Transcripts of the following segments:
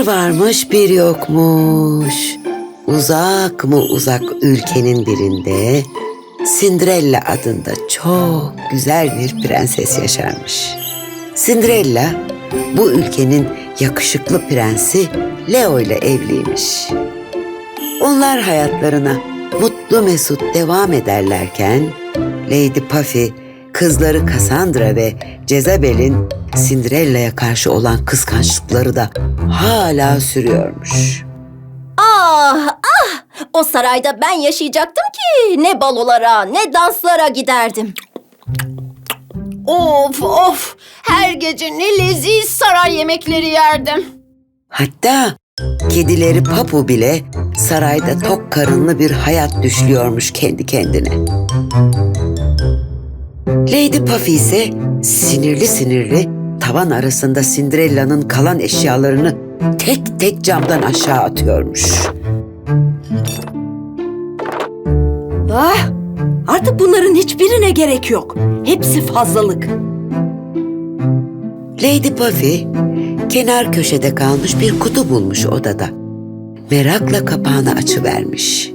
Bir varmış bir yokmuş. Uzak mı uzak ülkenin birinde Cinderella adında çok güzel bir prenses yaşarmış. Cinderella bu ülkenin yakışıklı prensi Leo ile evliymiş. Onlar hayatlarına mutlu mesut devam ederlerken Lady Puffy kızları Cassandra ve Jezebel'in Cinderella'ya karşı olan kıskançlıkları da hala sürüyormuş. Ah ah! O sarayda ben yaşayacaktım ki ne balolara ne danslara giderdim. Of of! Her gece ne leziz saray yemekleri yerdim. Hatta kedileri Papu bile sarayda tok karınlı bir hayat düşlüyormuş kendi kendine. Lady Puffy ise sinirli sinirli tavan arasında Cinderella'nın kalan eşyalarını tek tek camdan aşağı atıyormuş. Ah, artık bunların hiçbirine gerek yok. Hepsi fazlalık. Lady Puffy kenar köşede kalmış bir kutu bulmuş odada. Merakla kapağını açıvermiş.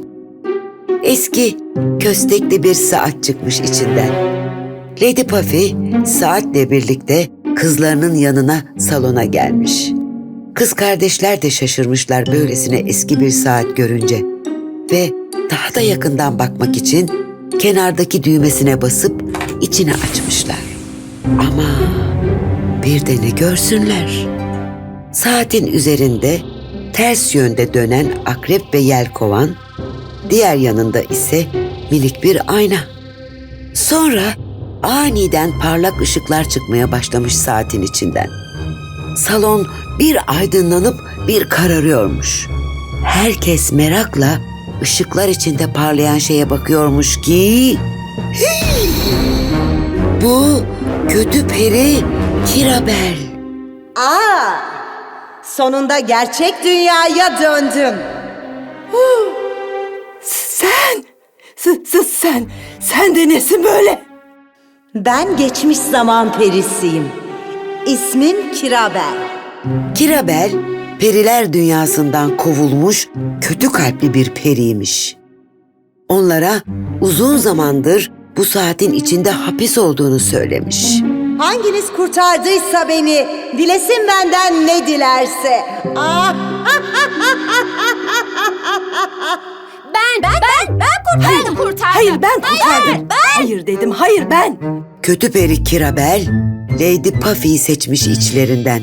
Eski köstekli bir saat çıkmış içinden. Lady Puffy saatle birlikte kızlarının yanına salona gelmiş. Kız kardeşler de şaşırmışlar böylesine eski bir saat görünce. Ve daha da yakından bakmak için kenardaki düğmesine basıp içine açmışlar. Ama bir de ne görsünler. Saatin üzerinde ters yönde dönen akrep ve yelkovan, diğer yanında ise minik bir ayna. Sonra aniden parlak ışıklar çıkmaya başlamış saatin içinden. Salon bir aydınlanıp bir kararıyormuş. Herkes merakla ışıklar içinde parlayan şeye bakıyormuş ki... "Hey! Bu kötü peri Kirabel. Aa! Sonunda gerçek dünyaya döndüm. Sen, sen, sen, sen, sen de nesin böyle? Ben geçmiş zaman perisiyim. İsmim Kirabel. Kirabel, periler dünyasından kovulmuş kötü kalpli bir periymiş. Onlara uzun zamandır bu saatin içinde hapis olduğunu söylemiş. Hanginiz kurtardıysa beni, dilesin benden ne dilerse. Ah! Ben ben ben ben kurtardım kurtardım. Hayır ben kurtardım. Hayır dedim, hayır ben. Kötü peri Kirabel, Lady Puffy'yi seçmiş içlerinden.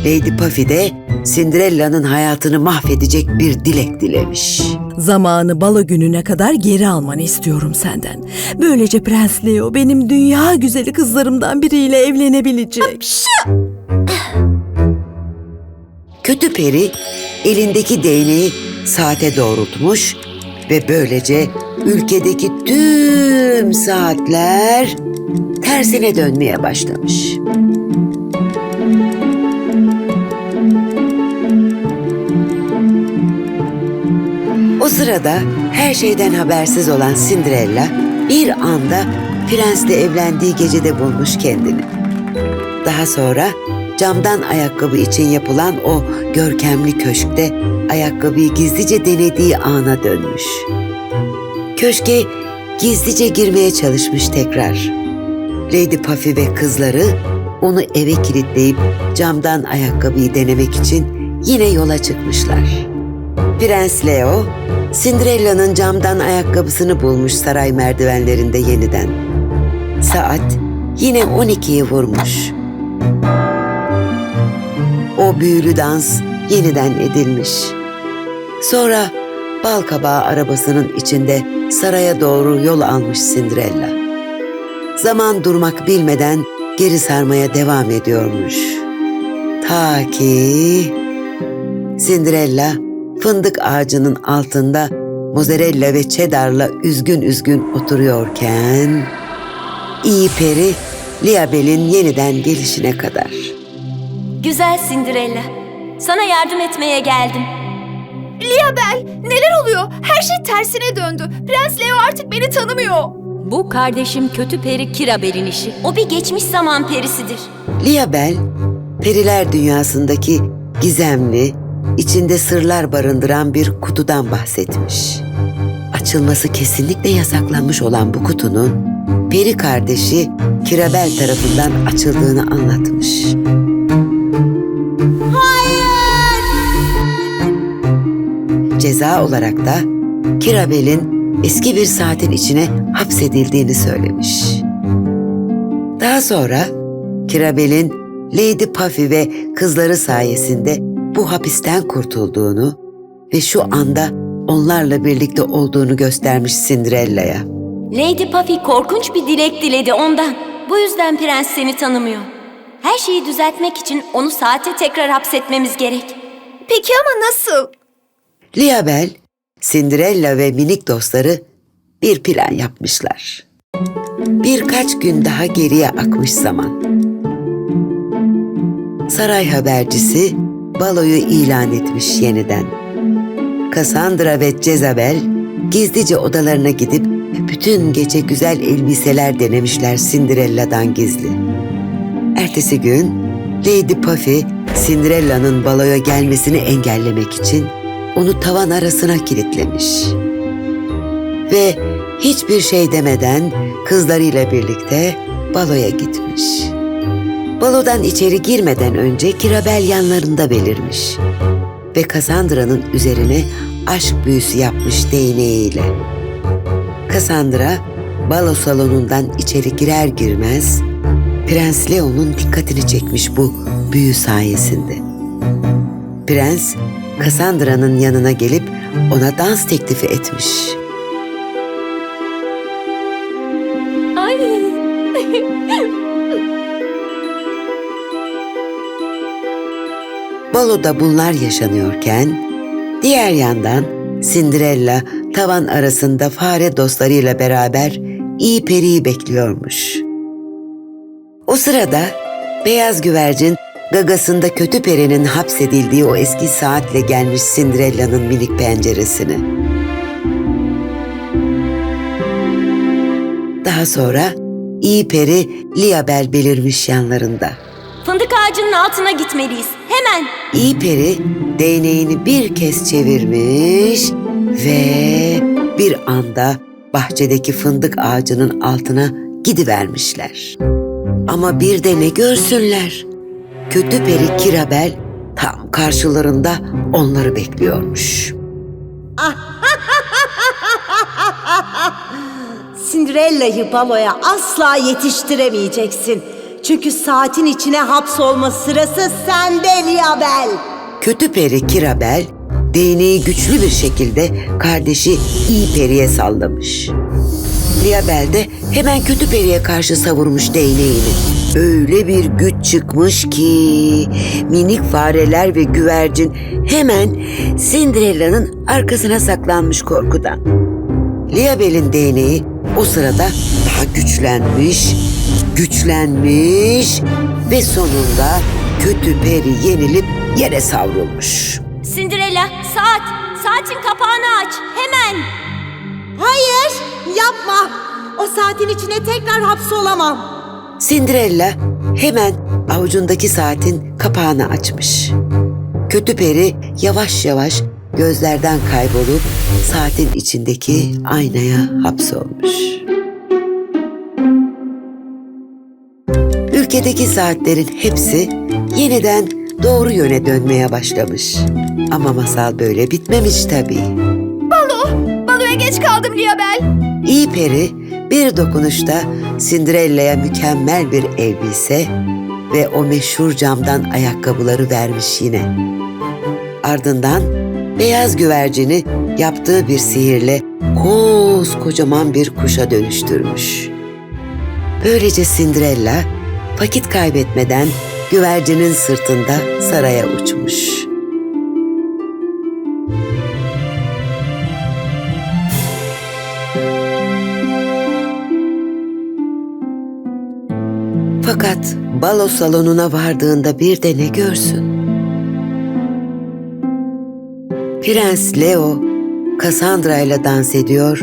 Lady Puffy de Cinderella'nın hayatını mahvedecek bir dilek dilemiş. Zamanı balo gününe kadar geri almanı istiyorum senden. Böylece Prens Leo benim dünya güzeli kızlarımdan biriyle evlenebilecek. Kötü peri elindeki değneği saate doğrultmuş ve böylece ülkedeki tüm saatler tersine dönmeye başlamış. O sırada her şeyden habersiz olan Cinderella bir anda prensle evlendiği gecede bulmuş kendini. Daha sonra camdan ayakkabı için yapılan o görkemli köşkte ayakkabıyı gizlice denediği ana dönmüş. Köşke gizlice girmeye çalışmış tekrar. Lady Puffy ve kızları onu eve kilitleyip camdan ayakkabıyı denemek için yine yola çıkmışlar. Prens Leo, Cinderella'nın camdan ayakkabısını bulmuş saray merdivenlerinde yeniden. Saat yine 12'yi vurmuş. O büyülü dans yeniden edilmiş. Sonra bal kabağı arabasının içinde saraya doğru yol almış Cinderella. Zaman durmak bilmeden geri sarmaya devam ediyormuş. Ta ki Cinderella fındık ağacının altında mozzarella ve cheddar'la üzgün üzgün oturuyorken iyi peri Liabel'in yeniden gelişine kadar. Güzel Cinderella. Sana yardım etmeye geldim. Liabel, neler oluyor? Her şey tersine döndü. Prens Leo artık beni tanımıyor. Bu kardeşim kötü peri Kirabel'in işi. O bir geçmiş zaman perisidir. Liabel, periler dünyasındaki gizemli, içinde sırlar barındıran bir kutudan bahsetmiş. Açılması kesinlikle yasaklanmış olan bu kutunun peri kardeşi Kirabel tarafından açıldığını anlatmış. Ceza olarak da Kirabel'in eski bir saatin içine hapsedildiğini söylemiş. Daha sonra Kirabel'in Lady Puffy ve kızları sayesinde bu hapisten kurtulduğunu ve şu anda onlarla birlikte olduğunu göstermiş Cinderella'ya. Lady Puffy korkunç bir dilek diledi ondan. Bu yüzden prens seni tanımıyor. Her şeyi düzeltmek için onu saate tekrar hapsetmemiz gerek. Peki ama nasıl? Liabel, Cinderella ve minik dostları bir plan yapmışlar. Birkaç gün daha geriye akmış zaman. Saray habercisi baloyu ilan etmiş yeniden. Cassandra ve Jezabel gizlice odalarına gidip bütün gece güzel elbiseler denemişler Cinderella'dan gizli. Ertesi gün Lady Puffy Cinderella'nın baloya gelmesini engellemek için onu tavan arasına kilitlemiş. Ve hiçbir şey demeden kızlarıyla birlikte baloya gitmiş. Balodan içeri girmeden önce Kirabel yanlarında belirmiş ve Cassandra'nın üzerine aşk büyüsü yapmış değneğiyle. Cassandra balo salonundan içeri girer girmez Prens Leo'nun dikkatini çekmiş bu büyü sayesinde. Prens Cassandra'nın yanına gelip ona dans teklifi etmiş. Ay. Baloda bunlar yaşanıyorken diğer yandan Cinderella tavan arasında fare dostlarıyla beraber iyi periyi bekliyormuş. O sırada beyaz güvercin gagasında kötü perinin hapsedildiği o eski saatle gelmiş Cinderella'nın minik penceresine. Daha sonra iyi peri Liabel belirmiş yanlarında. Fındık ağacının altına gitmeliyiz. Hemen. İyi peri değneğini bir kez çevirmiş ve bir anda bahçedeki fındık ağacının altına gidivermişler. Ama bir de ne görsünler. Kötü peri Kirabel tam karşılarında onları bekliyormuş. Cinderella'yı baloya asla yetiştiremeyeceksin. Çünkü saatin içine hapsolma sırası sende Liabel. Kötü peri Kirabel değneği güçlü bir şekilde kardeşi iyi periye sallamış. Liabel de hemen kötü periye karşı savurmuş değneğini. Öyle bir güç çıkmış ki minik fareler ve güvercin hemen Cinderella'nın arkasına saklanmış korkudan. Liabel'in değneği o sırada daha güçlenmiş, güçlenmiş ve sonunda kötü peri yenilip yere savrulmuş. Cinderella saat. Saatin kapağını aç. Hemen. Hayır, yapma. O saatin içine tekrar hapsolamam. Cinderella hemen avucundaki saatin kapağını açmış. Kötü peri yavaş yavaş gözlerden kaybolup saatin içindeki aynaya hapsolmuş. Ülkedeki saatlerin hepsi yeniden doğru yöne dönmeye başlamış. Ama masal böyle bitmemiş tabii. Balo. Baloya geç kaldım Liabel. İyi peri bir dokunuşta Cinderella'ya mükemmel bir elbise ve o meşhur camdan ayakkabıları vermiş yine. Ardından beyaz güvercini yaptığı bir sihirle koskocaman bir kuşa dönüştürmüş. Böylece Cinderella vakit kaybetmeden güvercinin sırtında saraya uçmuş. Fakat balo salonuna vardığında bir de ne görsün? Prens Leo Cassandra ile dans ediyor,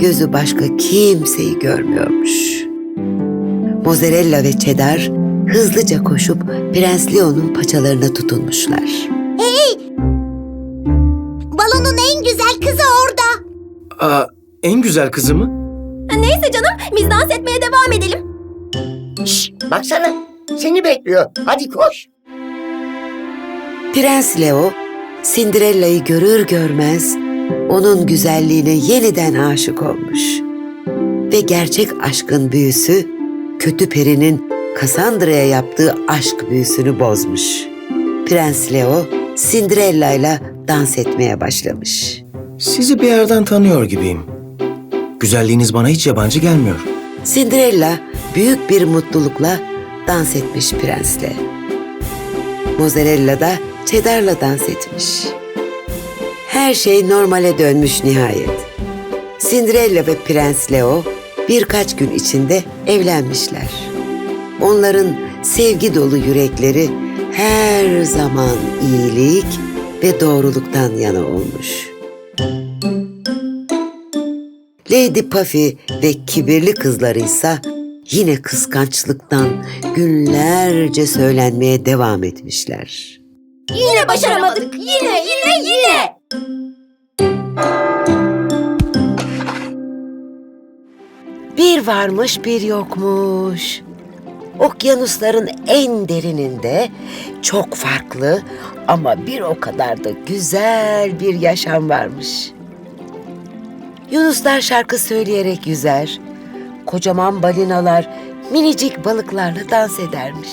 gözü başka kimseyi görmüyormuş. Mozzarella ve Cheddar hızlıca koşup Prens Leo'nun paçalarına tutunmuşlar. Hey! Balonun en güzel kızı orada. Aa, en güzel kızı mı? Neyse canım, biz dans etmeye devam edelim. Şş, baksana seni bekliyor. Hadi koş. Prens Leo, Cinderella'yı görür görmez onun güzelliğine yeniden aşık olmuş. Ve gerçek aşkın büyüsü, kötü perinin Cassandra'ya yaptığı aşk büyüsünü bozmuş. Prens Leo, Cinderella ile dans etmeye başlamış. Sizi bir yerden tanıyor gibiyim. Güzelliğiniz bana hiç yabancı gelmiyor. Cinderella büyük bir mutlulukla dans etmiş prensle. Mozzarella da Cheddar'la dans etmiş. Her şey normale dönmüş nihayet. Cinderella ve Prens Leo birkaç gün içinde evlenmişler. Onların sevgi dolu yürekleri her zaman iyilik ve doğruluktan yana olmuş. Lady Puffy ve kibirli kızlarıysa yine kıskançlıktan günlerce söylenmeye devam etmişler. Yine başaramadık. Yine yine yine. Bir varmış bir yokmuş. Okyanusların en derininde çok farklı ama bir o kadar da güzel bir yaşam varmış. Yunuslar şarkı söyleyerek yüzer. Kocaman balinalar minicik balıklarla dans edermiş.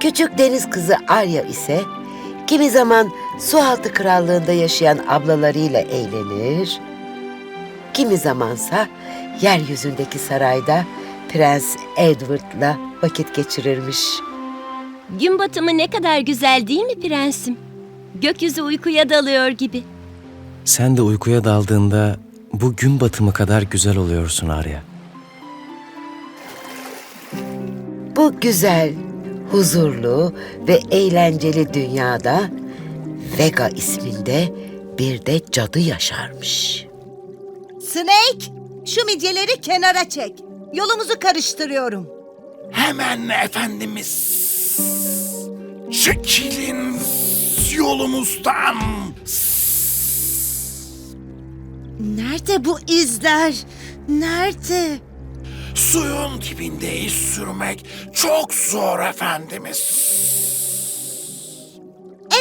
Küçük deniz kızı Arya ise kimi zaman sualtı krallığında yaşayan ablalarıyla eğlenir, kimi zamansa yeryüzündeki sarayda Prens Edward'la vakit geçirirmiş. Gün batımı ne kadar güzel değil mi prensim? Gökyüzü uykuya dalıyor gibi. Sen de uykuya daldığında bu gün batımı kadar güzel oluyorsun Arya. Bu güzel, huzurlu ve eğlenceli dünyada Vega isminde bir de cadı yaşarmış. Snake, şu midyeleri kenara çek. Yolumuzu karıştırıyorum. Hemen efendimiz. Çekilin yolumuzdan. Nerede bu izler? Nerede? Suyun dibinde iz sürmek çok zor efendimiz.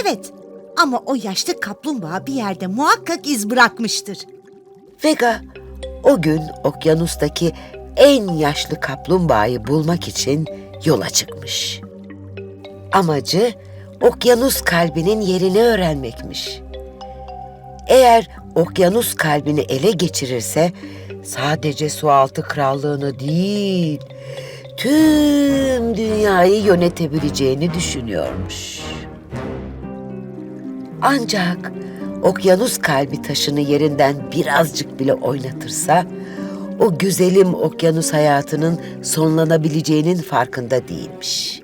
Evet ama o yaşlı kaplumbağa bir yerde muhakkak iz bırakmıştır. Vega o gün okyanustaki en yaşlı kaplumbağayı bulmak için yola çıkmış. Amacı okyanus kalbinin yerini öğrenmekmiş. Eğer okyanus kalbini ele geçirirse sadece sualtı krallığını değil, tüm dünyayı yönetebileceğini düşünüyormuş. Ancak okyanus kalbi taşını yerinden birazcık bile oynatırsa o güzelim okyanus hayatının sonlanabileceğinin farkında değilmiş.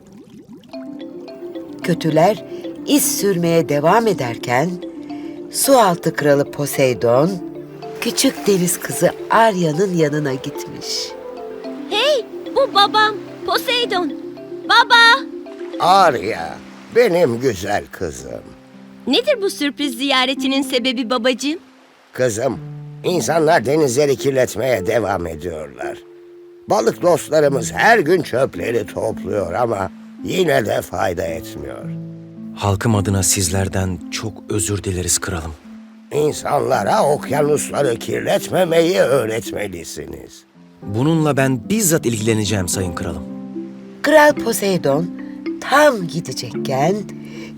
Kötüler iz sürmeye devam ederken sualtı kralı Poseidon küçük deniz kızı Arya'nın yanına gitmiş. Hey, bu babam. Poseidon. Baba. Arya, benim güzel kızım. Nedir bu sürpriz ziyaretinin sebebi babacığım? Kızım, insanlar denizleri kirletmeye devam ediyorlar. Balık dostlarımız her gün çöpleri topluyor ama yine de fayda etmiyor. Halkım adına sizlerden çok özür dileriz kralım. İnsanlara okyanusları kirletmemeyi öğretmelisiniz. Bununla ben bizzat ilgileneceğim sayın kralım. Kral Poseidon tam gidecekken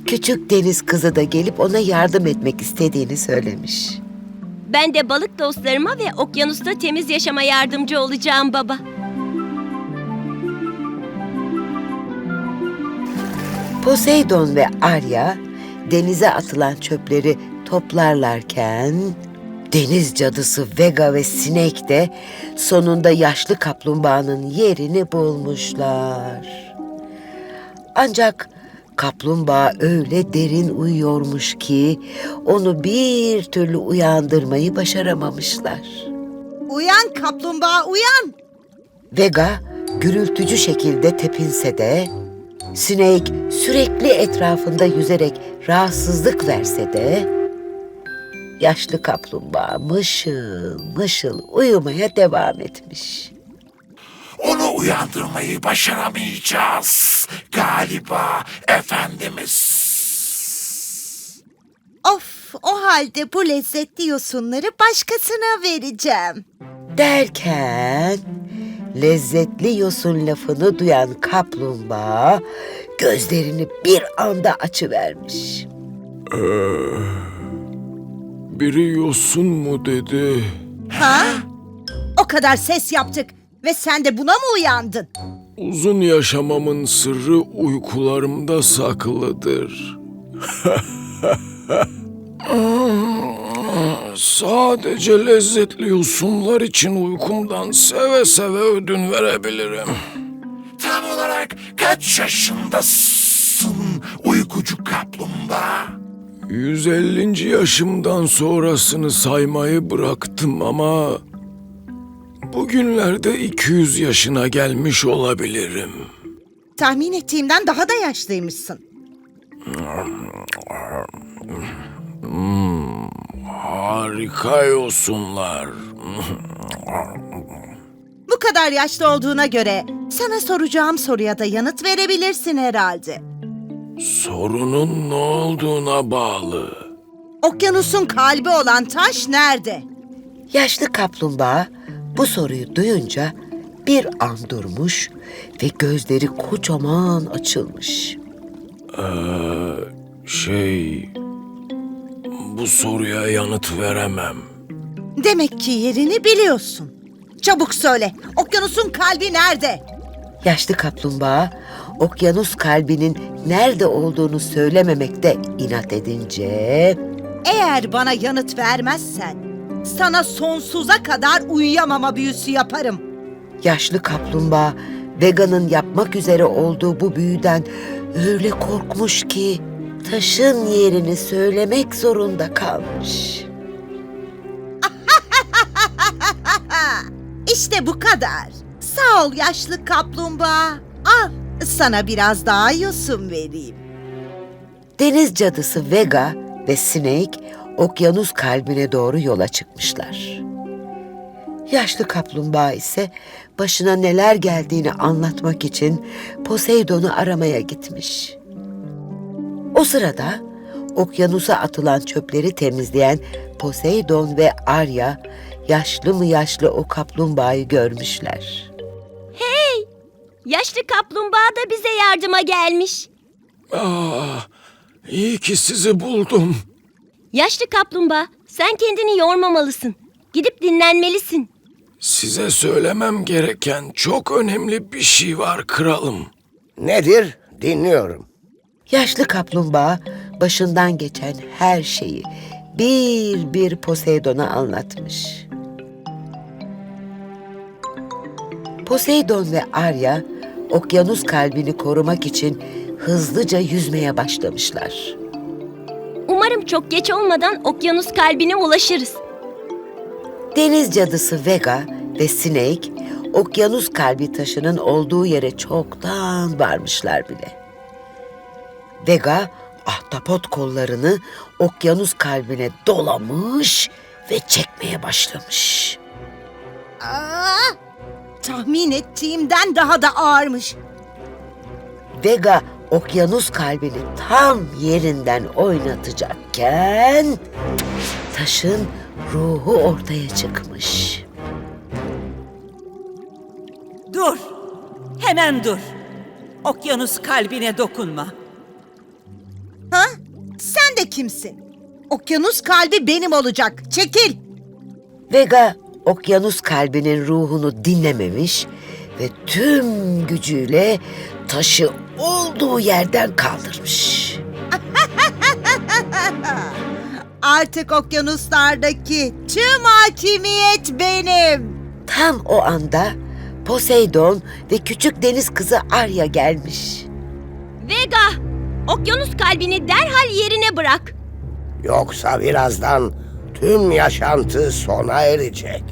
küçük deniz kızı da gelip ona yardım etmek istediğini söylemiş. Ben de balık dostlarıma ve okyanusta temiz yaşama yardımcı olacağım baba. Poseidon ve Arya denize atılan çöpleri toplarlarken deniz cadısı Vega ve Snake de sonunda yaşlı kaplumbağanın yerini bulmuşlar. Ancak kaplumbağa öyle derin uyuyormuş ki onu bir türlü uyandırmayı başaramamışlar. Uyan kaplumbağa uyan. Vega gürültücü şekilde tepinse de, Snake sürekli etrafında yüzerek rahatsızlık verse de, yaşlı kaplumbağa mışıl mışıl uyumaya devam etmiş. Onu uyandırmayı başaramayacağız galiba efendimiz. Of o halde bu lezzetli yosunları başkasına vereceğim. Derken lezzetli yosun lafını duyan kaplumbağa gözlerini bir anda açıvermiş. Biri yosun mu dedi? Ha? O kadar ses yaptık ve sen de buna mı uyandın? Uzun yaşamamın sırrı uykularımda saklıdır. Sadece lezzetli yosunlar için uykumdan seve seve ödün verebilirim. Tam olarak kaç yaşındasın uykucu kaplumbağa? 150. yaşımdan sonrasını saymayı bıraktım ama bugünlerde 200 yaşına gelmiş olabilirim. Tahmin ettiğimden daha da yaşlıymışsın. Harika yosunlar. Bu kadar yaşlı olduğuna göre sana soracağım soruya da yanıt verebilirsin herhalde. Sorunun ne olduğuna bağlı. Okyanusun kalbi olan taş nerede? Yaşlı kaplumbağa bu soruyu duyunca bir an durmuş ve gözleri kocaman açılmış. Şey... Bu soruya yanıt veremem. Demek ki yerini biliyorsun. Çabuk söyle. Okyanusun kalbi nerede? Yaşlı kaplumbağa okyanus kalbinin nerede olduğunu söylememekte inat edince Eğer bana yanıt vermezsen sana sonsuza kadar uyuyamama büyüsü yaparım. yaşlı kaplumbağa Vega'nın yapmak üzere olduğu bu büyüden öyle korkmuş ki taşın yerini söylemek zorunda kalmış. İşte bu kadar. Sağ ol yaşlı kaplumbağa. Al sana biraz daha yosun vereyim. Deniz cadısı Vega ve Snake okyanus kalbine doğru yola çıkmışlar. Yaşlı kaplumbağa ise başına neler geldiğini anlatmak için Poseidon'u aramaya gitmiş. O sırada okyanusa atılan çöpleri temizleyen Poseidon ve Arya yaşlı mı yaşlı o kaplumbağayı görmüşler. Yaşlı kaplumbağa da bize yardıma gelmiş. Ah, iyi ki sizi buldum. Yaşlı kaplumbağa, sen kendini yormamalısın. Gidip dinlenmelisin. Size söylemem gereken çok önemli bir şey var kralım. Nedir? Dinliyorum. Yaşlı kaplumbağa başından geçen her şeyi bir bir Poseidon'a anlatmış. Poseidon ve Arya okyanus kalbini korumak için hızlıca yüzmeye başlamışlar. Umarım çok geç olmadan okyanus kalbine ulaşırız. Deniz cadısı Vega ve Snake okyanus kalbi taşının olduğu yere çoktan varmışlar bile. Vega ahtapot kollarını okyanus kalbine dolamış ve çekmeye başlamış. Aa, tahmin ettiğimden daha da ağırmış. Vega okyanus kalbini tam yerinden oynatacakken taşın ruhu ortaya çıkmış. Dur. Hemen dur. Okyanus kalbine dokunma. Ha? Sen de kimsin? Okyanus kalbi benim olacak. Çekil. Vega okyanus kalbinin ruhunu dinlememiş ve tüm gücüyle taşı olduğu yerden kaldırmış. Artık okyanuslardaki tüm hakimiyet benim. Tam o anda Poseidon ve küçük deniz kızı Arya gelmiş. Vega, okyanus kalbini derhal yerine bırak. Yoksa birazdan tüm yaşantı sona erecek.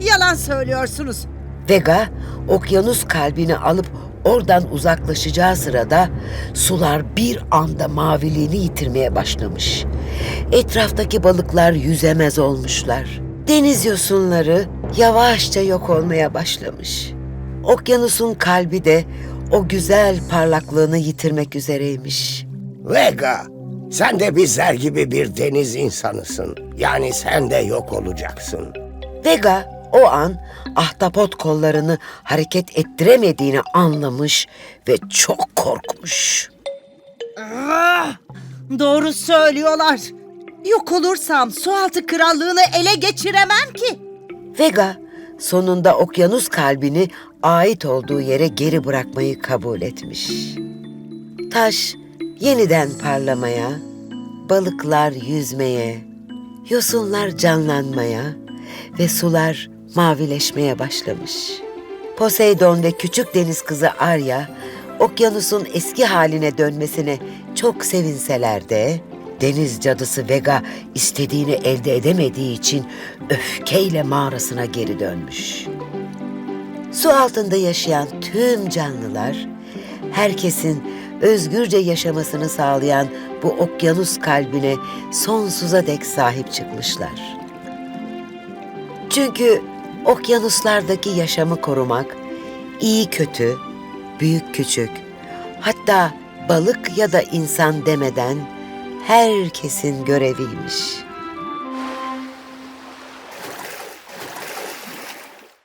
Yalan söylüyorsunuz. Vega okyanus kalbini alıp oradan uzaklaşacağı sırada sular bir anda maviliğini yitirmeye başlamış Etraftaki balıklar yüzemez olmuşlar. Deniz yosunları yavaşça yok olmaya başlamış. Okyanusun kalbi de o güzel parlaklığını yitirmek üzereymiş. Vega, sen de bizler gibi bir deniz insanısın. Yani sen de yok olacaksın. Vega o an ahtapot kollarını hareket ettiremediğini anlamış ve çok korkmuş. Ah, doğru söylüyorlar. Yok olursam sualtı krallığını ele geçiremem ki. Vega sonunda okyanus kalbini ait olduğu yere geri bırakmayı kabul etmiş. Taş yeniden parlamaya, balıklar yüzmeye, yosunlar canlanmaya ve sular mavileşmeye başlamış. Poseidon ve küçük deniz kızı Arya, okyanusun eski haline dönmesine çok sevinseler de, deniz cadısı Vega istediğini elde edemediği için öfkeyle mağarasına geri dönmüş. Su altında yaşayan tüm canlılar, herkesin özgürce yaşamasını sağlayan bu okyanus kalbine sonsuza dek sahip çıkmışlar. Çünkü okyanuslardaki yaşamı korumak iyi kötü, büyük küçük, hatta balık ya da insan demeden herkesin göreviymiş.